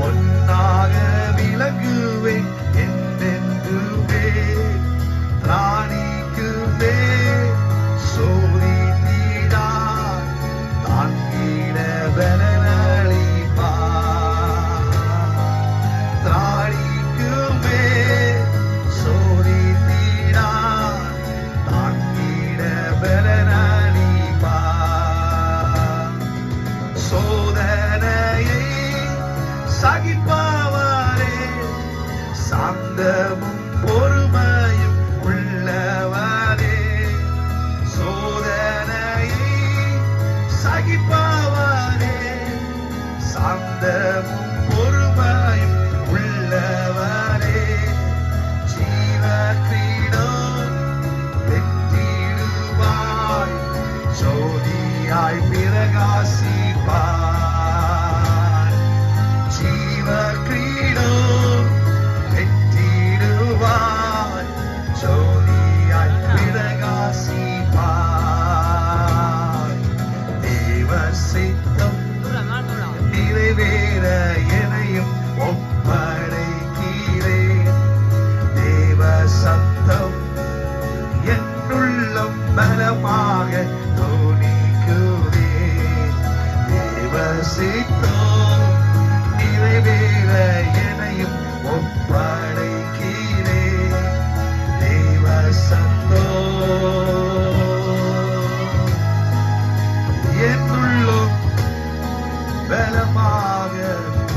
பொன்னாக விளங்குவேன் என் மகிழ்வாரே சாந்தமும் பொறுமையும் உள்ளவாரே. சோதனையை சகிப்பாவாரே. சாந்தமும் நிறைவேற எனையும் ஒப்படைக்கிறே தேவ சத்தம் என்னுள்ளம் பலமாக தோணிக்குதே. தேவ சித்தம் பலமாக